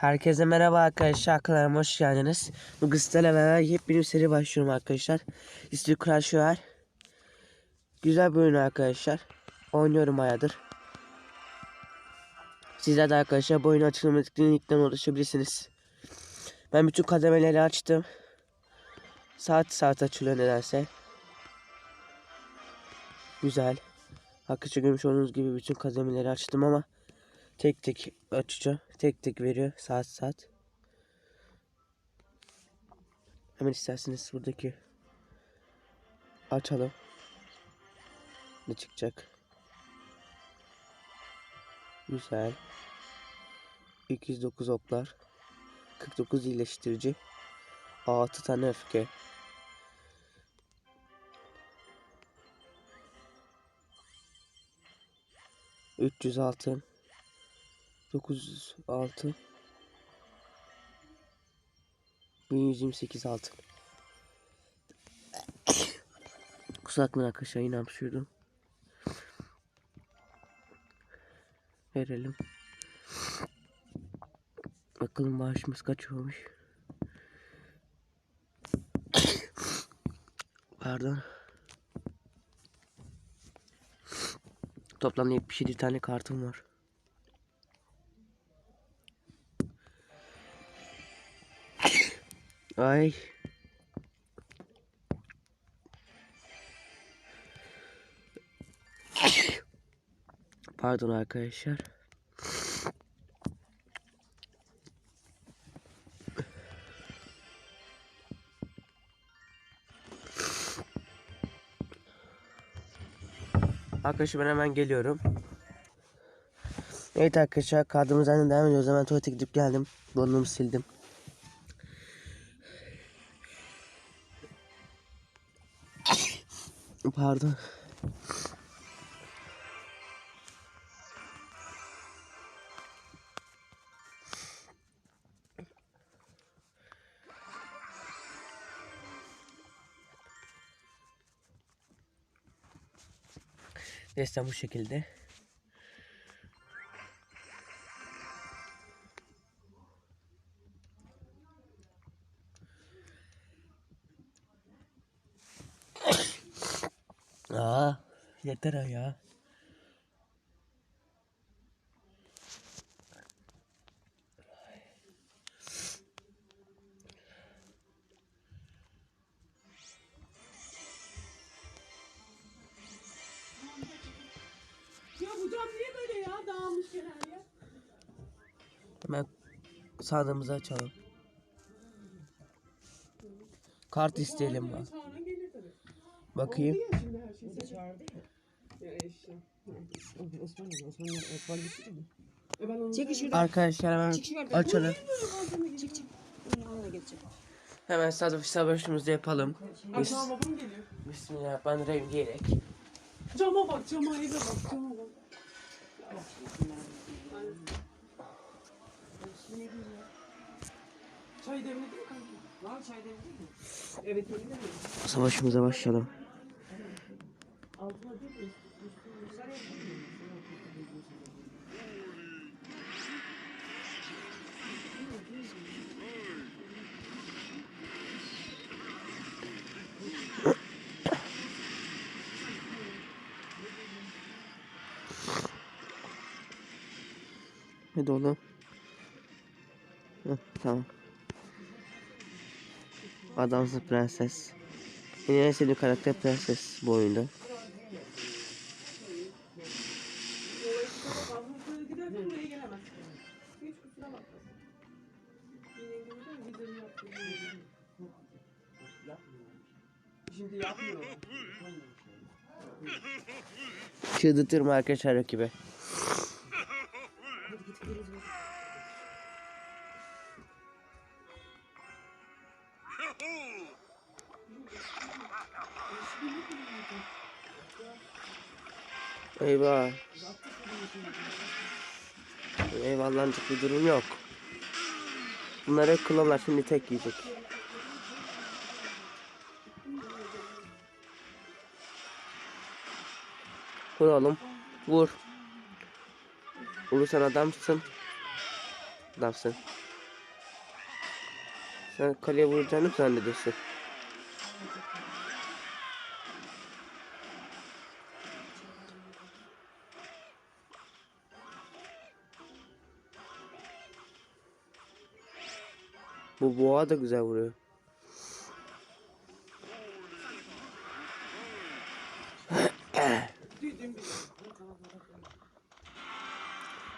Herkese merhaba arkadaşlar. Kanalıma hoş geldiniz. Bu sizlerle beraber yepyeni seri başlıyorum arkadaşlar. İsmi Crash Royale. Güzel bir oyun arkadaşlar. Oynuyorum bayağıdır. Sizler de arkadaşlar bu oyunu açılmadıktan linkten ulaşabilirsiniz. Ben bütün kademeleri açtım. Saat saat açılıyor nedense. Güzel. Arkadaşlar görmüş olduğunuz gibi bütün kademeleri açtım ama tek tek açacağım. Tek tek veriyor saat saat. Hemen isterseniz buradaki açalım. Ne çıkacak? Güzel. 209 oklar. 49 iyileştirici. 6 tane öfke. Üç yüz altın. 906 1128 altın. Kusura bakmayın arkadaşlar yine hapşırdım. Verelim. Bakalım maaşımız kaç olmuş. Pardon. Toplamda 77 tane kartım var. Ay. Pardon arkadaşlar. Arkadaşlar ben hemen geliyorum. Evet arkadaşlar kaldığımızdan devam ediyoruz. Hemen tuvalete gidip geldim. Burnumu sildim. Pardon. Destem bu şekilde. Yeter ha ya. Hemen sandığımızı açalım. Kart isteyelim bak. Bakayım. Oldu ya şimdi her şey. Bize çağırdı ya. Ya eşya. Osman dedi. Osman dedi. Osman gitti mi? E ben onu Çekil şuradan. Arkadaşlar hemen Çık şuradan. açalım. Çık çık. Ona da geçecek. Hemen sadece savaşımızı yapalım. Bis tamam babam geliyor. Bismillahirrahmanirrahim diyerek. Cama bak cama eve bak cama bak. Çay demledin mi kanka? Var çay demledin mi? Evet öyle mi? Savaşımıza başlayalım. Altına değil mi? Hadi oğlum. Heh, tamam. Adamsın prenses. En sevdiğim karakter prenses bu oyunda. Şimdi yapmıyor. Çıldırtırım arkadaşlar rakibi. Eyvah. Eyvahlanacak bir durum yok. Bunları klonlar şimdi tek yiyecek. Vur oğlum. Vur. Vur sen adamsın. Adamsın. Sen kaleye vuracağını mı zannediyorsun? Bu boğa da güzel vuruyor.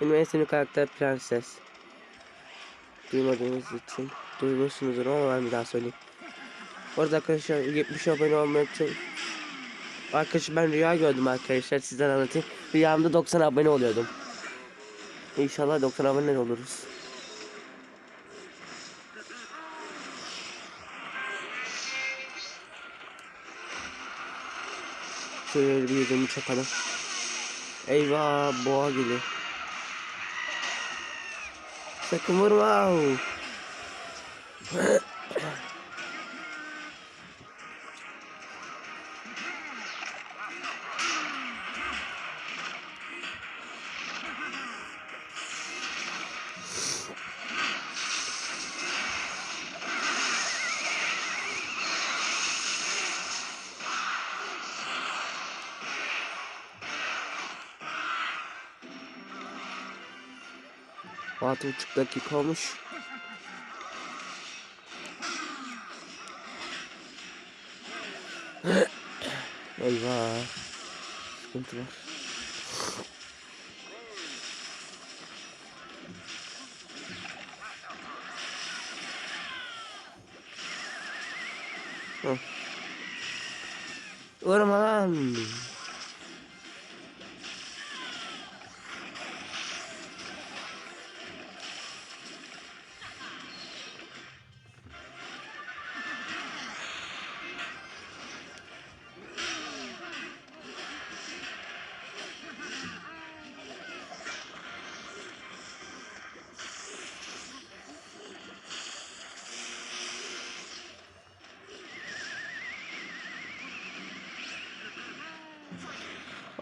Benim en sevdiğim karakter Prenses. Duymadığınız için duymuşsunuzdur ama ben bir daha söyleyeyim. Orada arkadaşlar 70 abone olmak için Arkadaşlar ben rüya gördüm arkadaşlar sizden anlatayım. Rüyamda 90 abone oluyordum. İnşallah 90 abone oluruz. Şöyle bir yudum çakalım. Eyvah boğa geliyor. Sakın vurma. Altı buçuk dakika olmuş. Eyvah. Sıkıntı var.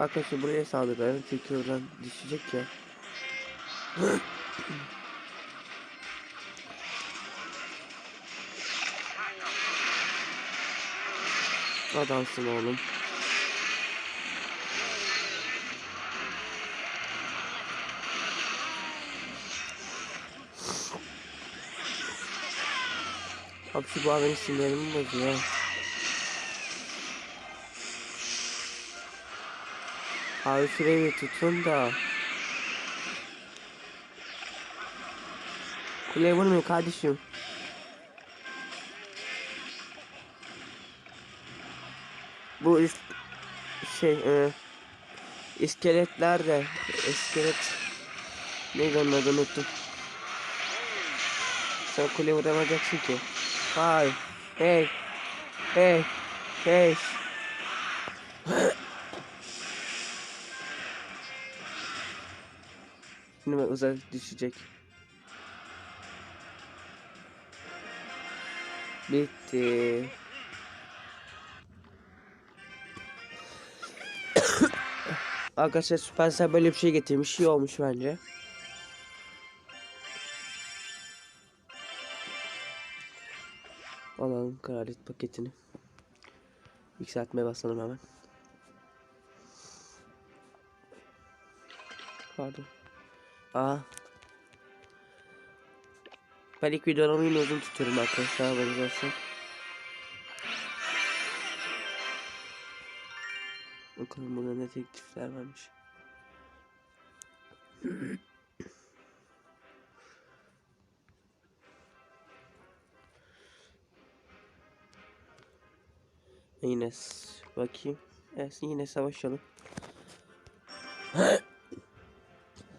Arkadaşlar buraya saldırıyorum çünkü oradan düşecek ya. Adamsın oğlum. Abi şu bu benim sinirlerimi bozuyor. Abi bir tutun da. Kuleye vurmuyor kardeşim. Bu is şey e, iskeletler de iskelet neydi onun adını unuttum. Sen kuleye vuramayacaksın ki. Hayır. Hey. Hey. Hey. Bak uzak düşecek. Bitti. Arkadaşlar Supercell böyle bir şey getirmiş. İyi olmuş bence. Alalım kraliyet paketini. Yükseltmeye basalım hemen. Pardon. Aa. Ben ilk videolarımı yine uzun tutuyorum arkadaşlar haberiniz olsun. Bakalım burada ne teklifler varmış. yine bakayım. Evet yine savaşalım.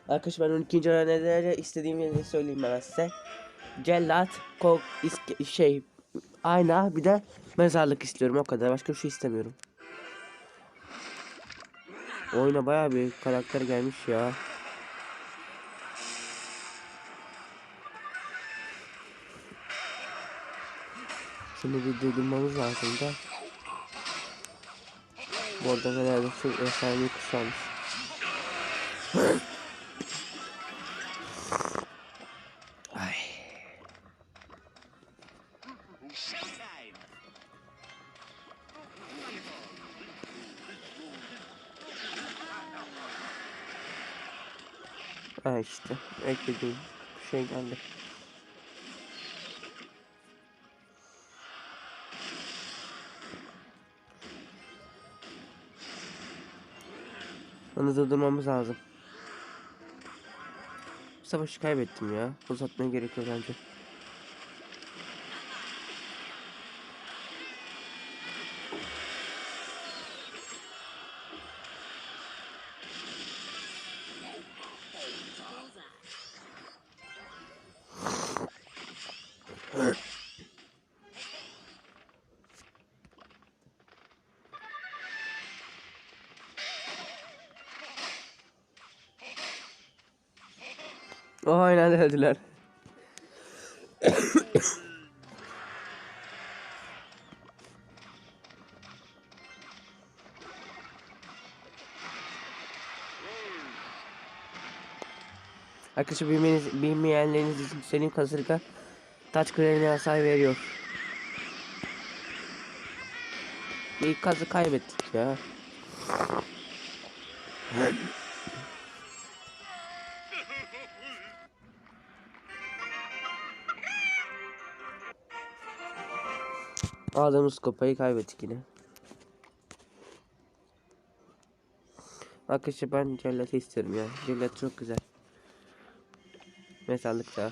Arkadaşlar ben 12. öğrenelere istediğim yeri söyleyeyim ben size. Cellat, kok, iske, şey, ayna bir de mezarlık istiyorum o kadar. Başka bir şey istemiyorum. Oyuna baya bir karakter gelmiş ya. Şimdi bir durdurmamız lazım da. Bu arada herhalde çok efsane kuşalmış. eklediğim şey geldi. Onu durdurmamız lazım. Savaşı kaybettim ya. Uzatmaya gerek yok bence. Aynen öldüler. Arkadaşlar bilmeniz, bilmeyenleriniz için Selim Kasırga taç kralına hasar veriyor. İlk kazı kaybettik ya. Aldığımız kupayı kaybettik yine. Arkadaşlar ben cellatı istiyorum ya. Cellat çok güzel. Mezarlıkta.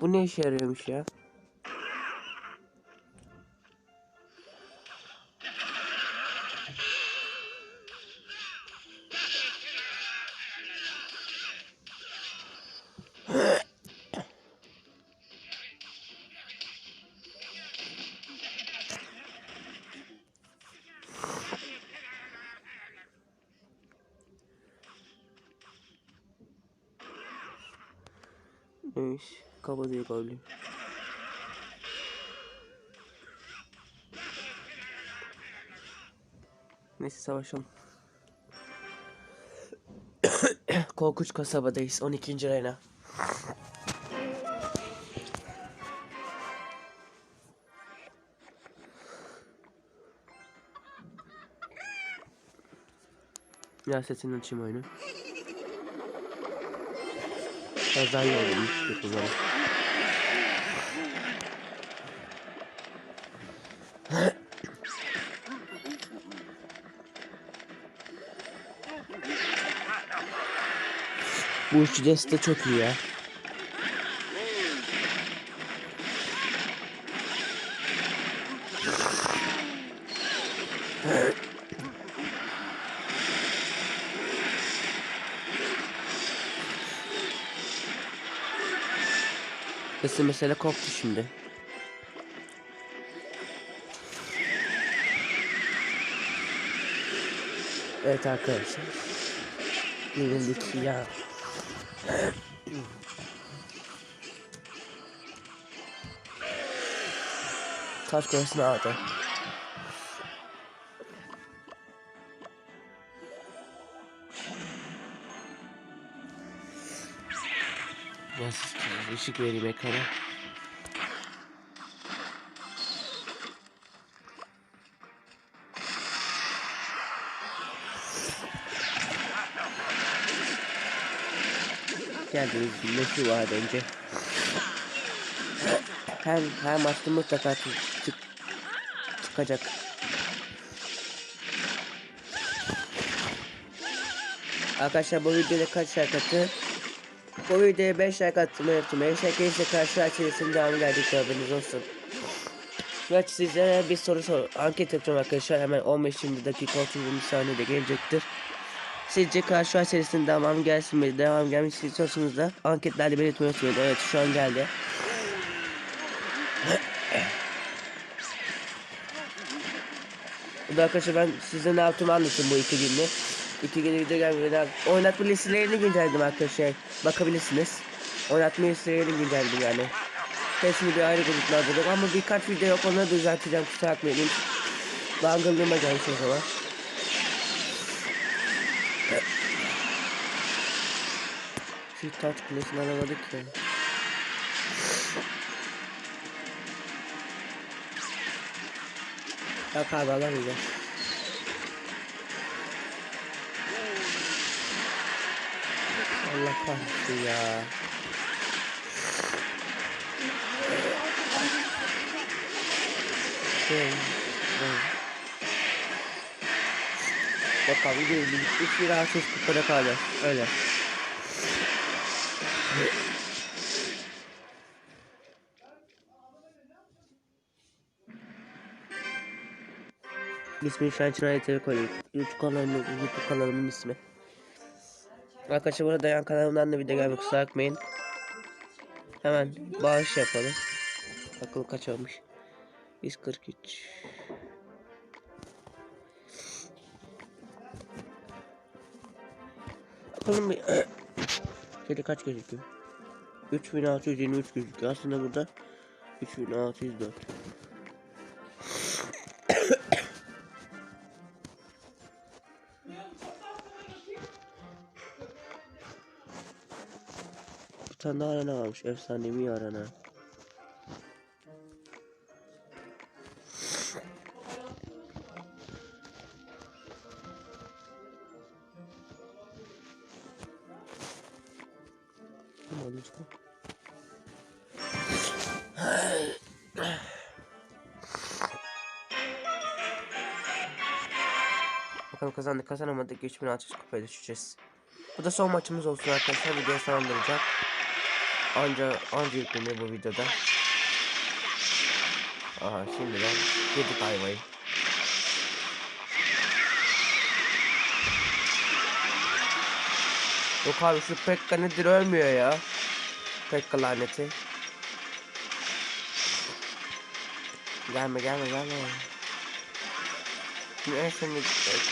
Bu ne işe yarıyormuş ya? Neymiş? Kaba diye galiba. Neyse savaşalım. Korkunç kasabadayız. 12. reyna. Ya sesini açayım oyunu. Kaza olmuş yapıları. Bu üçü de çok iyi ya. Sesi mesela koptu şimdi. Evet arkadaşlar. Yenildik ya. Taş koyasını aldı. Nasıl ışık vereyim ekrana. Geldiğiniz gibi şu vardı önce. Her, her maçta mutlaka çık, çık, çıkacak. Arkadaşlar bu videoda kaç attı? Bu videoya 5 like attım unuttum. 5 like gelirse karşı açılışın devamı gelecek haberiniz olsun. Ve sizlere bir soru sor. Anket yapacağım arkadaşlar. Hemen 15-20 dakika 30 saniyede gelecektir. Sizce karşı serisinin devamı gelsin mi? Devam gelmesi istiyorsanız da anketlerde belirtmeyi unutmayın. Evet şu an geldi. Bu da arkadaşlar ben size ne yaptığımı anlatayım bu iki günde. İki günde video gelmeden oynatma listelerini güncelledim arkadaşlar. Bakabilirsiniz. Oynatma listelerini güncelledim yani. Hepsini bir ayrı gruplar hazırladım ama birkaç video yok onları düzelteceğim kusura bakmayın. Dangıllığıma gelmiş o zaman. Şu taç kulesini alamadık ya. Yok abi alamayacağım. Allah kahretsin ya. Şey, evet. Bakalım bir bir bir rahatsız kupada kaldı. Öyle. An için ayrıntılı koyayım. YouTube kanalımın, YouTube kanalımın ismi. Arkadaşlar burada yan kanalımdan da video gelmek kusura bakmayın. Hemen bağış yapalım. Bakalım kaç olmuş. 143. Bakalım bir... Şöyle kaç gözüküyor? 3623 gözüküyor. Aslında burada 3604. tane daha arena varmış. Efsanevi arena. Bakalım kazandık kazanamadık 3600 kupaya düşeceğiz. Bu da son maçımız olsun arkadaşlar. Videoyu sonlandıracağım. Anca anca yükleniyor bu videoda. Aha şimdiden yedik ayvayı. Yok abi şu Pekka nedir ölmüyor ya. Pekka laneti. Gelme gelme gelme. Şimdi en son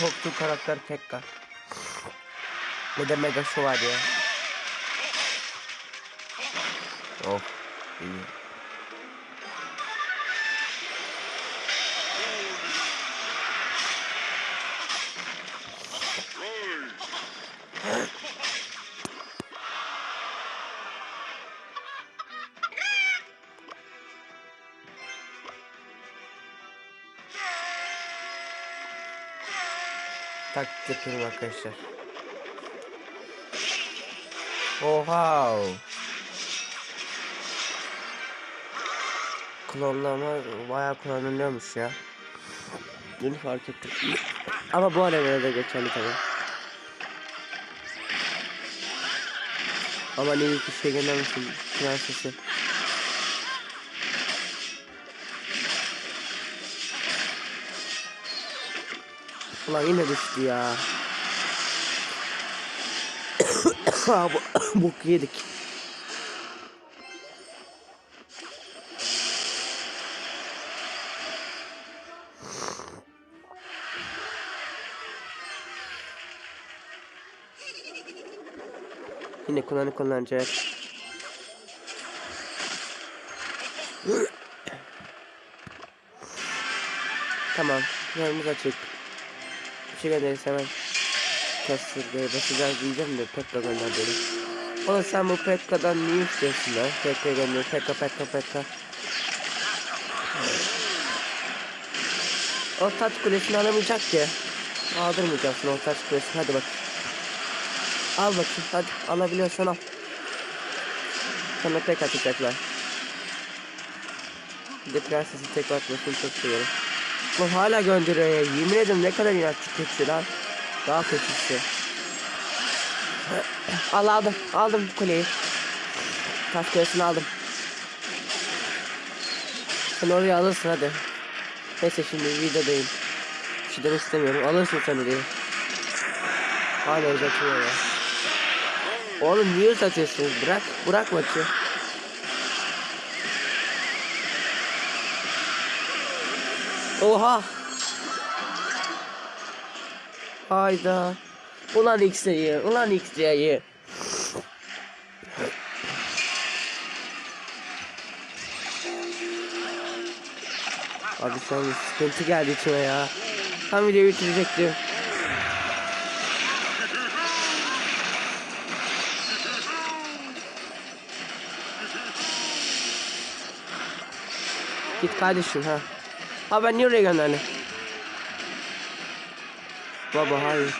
korktuğum karakter Pekka. Ne de Mega Şövalye. Oh iyi. Taktik yapıyorum arkadaşlar. Oha. Klonlama bayağı kullanılıyormuş ya. Bunu fark ettim. Ama bu arenada da geçerli tabi. Ama ne iyi ki şey göndermişim prensesi. Ulan yine düştü ya. bu, bok yedik. Yine kullanı kullanacak. tamam. Yanımız açık. Şey gönderirse hemen kasırgaya basacağız diyeceğim de Pekka gönder beni. Oğlum sen bu Pekka'dan niye istiyorsun lan? Pekka gönder. Pekka Pekka Pekka. O taç kulesini alamayacak ki. Aldırmayacaksın o taç kulesini. Hadi bak. Al bakayım. Hadi alabiliyorsan al. Sana tek atacaklar. Bir de prensesi tek atmasını çok seviyorum. Bu hala gönderiyor ya. Yemin ederim ne kadar inatçı kötü lan. Daha kötüsü. Al aldım. Aldım kuleyi. Taş kulesini aldım. Sen oraya alırsın hadi. Neyse şimdi videodayım. Bir şey demek istemiyorum. Alırsın sen orayı. Hala uzatıyor ya. Oğlum niye uzatıyorsun? Bırak. Bırak maçı. Oha. Hayda. Ulan X'e Ulan X'e Abi an sıkıntı geldi içime ya. Tam videoyu bitirecektim. Git kardeşim ha. Ha ben niye oraya gönderdim? Baba hayır.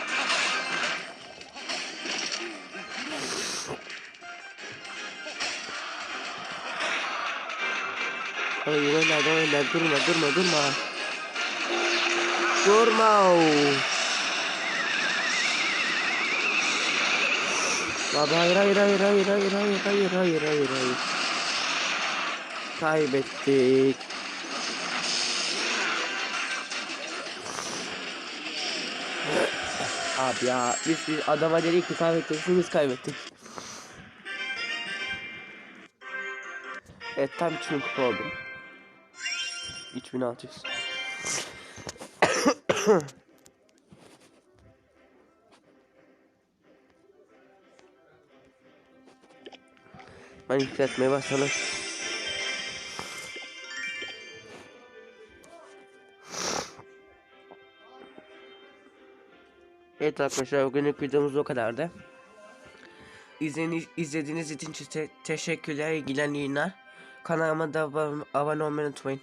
Hayır gönder gönder durma durma durma. Durma. Baba hayır hayır hayır hayır hayır hayır hayır hayır hayır hayır. Kaybettik. Abi ya biz, biz adama dedik ki kaybettik biz kaybettik. Evet tam 3000 kupa oldum. 3600. ben yükseltmeye başladım. Evet arkadaşlar bugünlük videomuz o kadardı. İzlediğiniz, için te- teşekkürler, ilgilen yayınlar. Kanalıma da abone olmayı unutmayın.